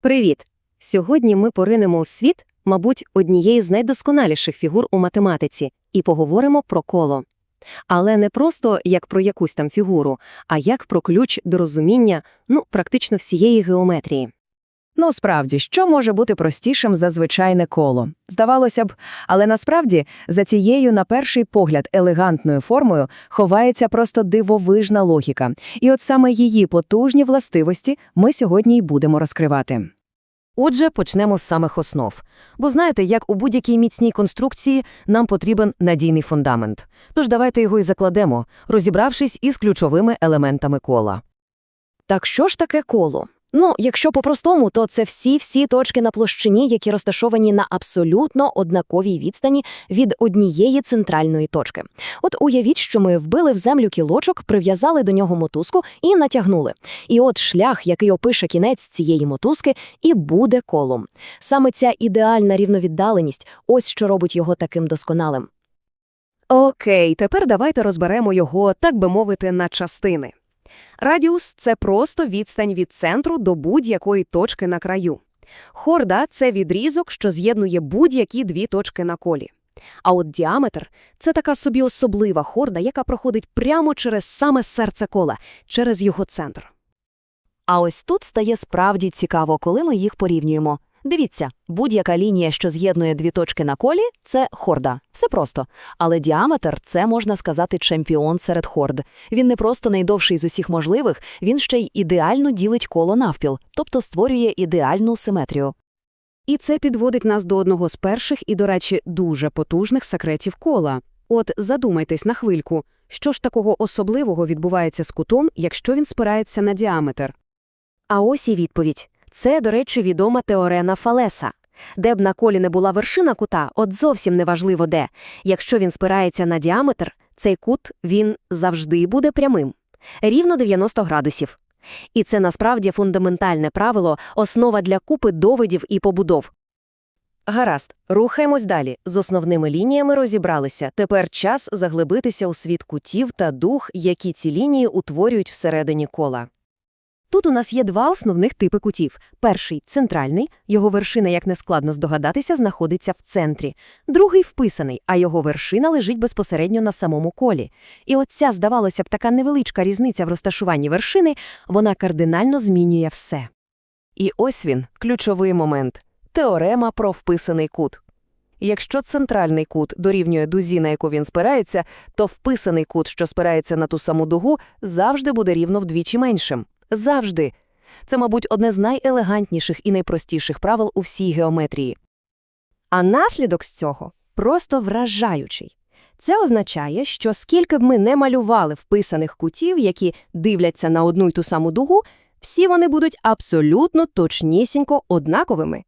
Привіт! Сьогодні ми поринемо у світ, мабуть, однієї з найдосконаліших фігур у математиці, і поговоримо про коло. Але не просто як про якусь там фігуру, а як про ключ до розуміння, ну, практично всієї геометрії. Ну, справді, що може бути простішим за звичайне коло? Здавалося б, але насправді за цією, на перший погляд, елегантною формою ховається просто дивовижна логіка. І от саме її потужні властивості ми сьогодні й будемо розкривати. Отже, почнемо з самих основ. Бо знаєте, як у будь-якій міцній конструкції нам потрібен надійний фундамент. Тож давайте його і закладемо, розібравшись із ключовими елементами кола. Так що ж таке коло? Ну, якщо по-простому, то це всі-всі точки на площині, які розташовані на абсолютно однаковій відстані від однієї центральної точки. От уявіть, що ми вбили в землю кілочок, прив'язали до нього мотузку і натягнули. І от шлях, який опише кінець цієї мотузки, і буде колом. Саме ця ідеальна рівновіддаленість – ось що робить його таким досконалим. Окей, тепер давайте розберемо його, так би мовити, на частини. Радіус – це просто відстань від центру до будь-якої точки на краю. Хорда – це відрізок, що з'єднує будь-які дві точки на колі. А от діаметр – це така собі особлива хорда, яка проходить прямо через саме серце кола, через його центр. А ось тут стає справді цікаво, коли ми їх порівнюємо. Дивіться, будь-яка лінія, що з'єднує дві точки на колі – це хорда. Все просто. Але діаметр – це, можна сказати, чемпіон серед хорд. Він не просто найдовший з усіх можливих, він ще й ідеально ділить коло навпіл, тобто створює ідеальну симетрію. І це підводить нас до одного з перших і, до речі, дуже потужних секретів кола. От задумайтесь на хвильку, що ж такого особливого відбувається з кутом, якщо він спирається на діаметр? А ось і відповідь. Це, до речі, відома теорема Фалеса. Де б на колі не була вершина кута, от зовсім неважливо де. Якщо він спирається на діаметр, цей кут, він завжди буде прямим. Рівно 90 градусів. І це насправді фундаментальне правило, основа для купи довидів і побудов. Гаразд, рухаємось далі. З основними лініями розібралися. Тепер час заглибитися у світ кутів та дух, які ці лінії утворюють всередині кола. Тут у нас є два основних типи кутів. Перший – центральний, його вершина, як нескладно здогадатися, знаходиться в центрі. Другий – вписаний, а його вершина лежить безпосередньо на самому колі. І от ця, здавалося б, така невеличка різниця в розташуванні вершини, вона кардинально змінює все. І ось він, ключовий момент – теорема про вписаний кут. Якщо центральний кут дорівнює дузі, на яку він спирається, то вписаний кут, що спирається на ту саму дугу, завжди буде рівно вдвічі меншим. Завжди. Це, мабуть, одне з найелегантніших і найпростіших правил у всій геометрії. А наслідок з цього просто вражаючий. Це означає, що скільки б ми не малювали вписаних кутів, які дивляться на одну й ту саму дугу, всі вони будуть абсолютно точнісінько однаковими.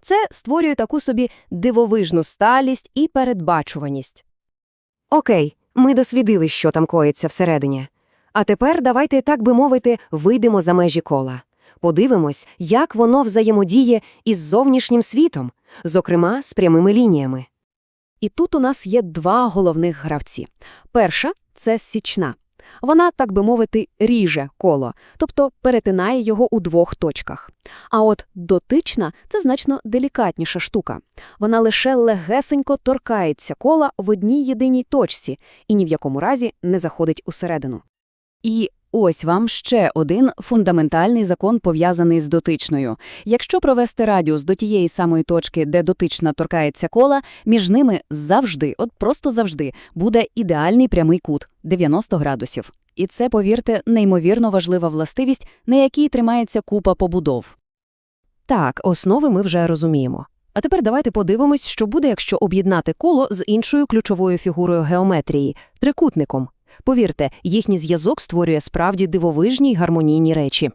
Це створює таку собі дивовижну сталість і передбачуваність. Окей, ми дослідили, що там коїться всередині. А тепер давайте, так би мовити, вийдемо за межі кола. Подивимось, як воно взаємодіє із зовнішнім світом, зокрема з прямими лініями. І тут у нас є два головних гравці. Перша – це січна. Вона, так би мовити, ріже коло, тобто перетинає його у двох точках. А от дотична – це значно делікатніша штука. Вона лише легесенько торкається кола в одній єдиній точці і ні в якому разі не заходить усередину. І ось вам ще один фундаментальний закон, пов'язаний з дотичною. Якщо провести радіус до тієї самої точки, де дотична торкається кола, між ними завжди, от просто завжди, буде ідеальний прямий кут – 90 градусів. І це, повірте, неймовірно важлива властивість, на якій тримається купа побудов. Так, основи ми вже розуміємо. А тепер давайте подивимось, що буде, якщо об'єднати коло з іншою ключовою фігурою геометрії – трикутником. Повірте, їхній зв'язок створює справді дивовижні й гармонійні речі.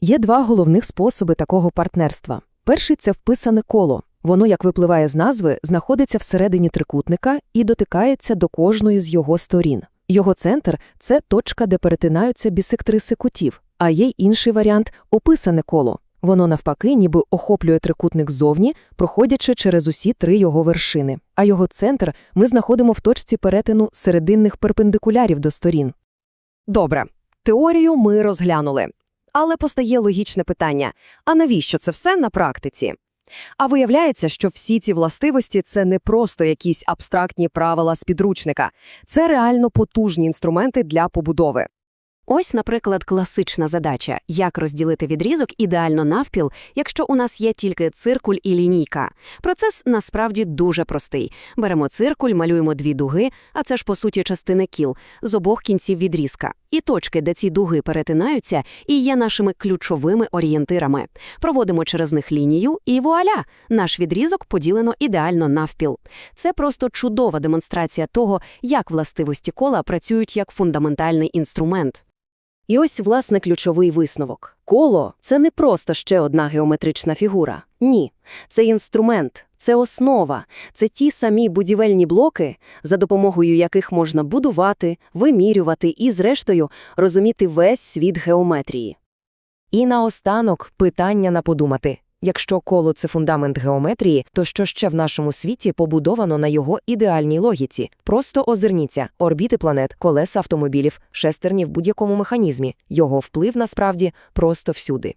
Є два головних способи такого партнерства. Перший – це вписане коло. Воно, як випливає з назви, знаходиться всередині трикутника і дотикається до кожної з його сторін. Його центр – це точка, де перетинаються бісектриси кутів, а є інший варіант – описане коло. Воно навпаки ніби охоплює трикутник ззовні, проходячи через усі три його вершини. А його центр ми знаходимо в точці перетину серединних перпендикулярів до сторін. Добре, теорію ми розглянули. Але постає логічне питання: а навіщо це все на практиці? А виявляється, що всі ці властивості – це не просто якісь абстрактні правила з підручника. Це реально потужні інструменти для побудови. Ось, наприклад, класична задача – як розділити відрізок ідеально навпіл, якщо у нас є тільки циркуль і лінійка. Процес насправді дуже простий. Беремо циркуль, малюємо дві дуги, а це ж, по суті, частини кіл, з обох кінців відрізка. І точки, де ці дуги перетинаються, і є нашими ключовими орієнтирами. Проводимо через них лінію, і вуаля! Наш відрізок поділено ідеально навпіл. Це просто чудова демонстрація того, як властивості кола працюють як фундаментальний інструмент. І ось, власне, ключовий висновок. Коло – це не просто ще одна геометрична фігура. Ні. Це інструмент, це основа, це ті самі будівельні блоки, за допомогою яких можна будувати, вимірювати і, зрештою, розуміти весь світ геометрії. І наостанок питання на подумати. Якщо коло – це фундамент геометрії, то що ще в нашому світі побудовано на його ідеальній логіці? Просто озирніться – орбіти планет, колеса автомобілів, шестерні в будь-якому механізмі. Його вплив, насправді, просто всюди.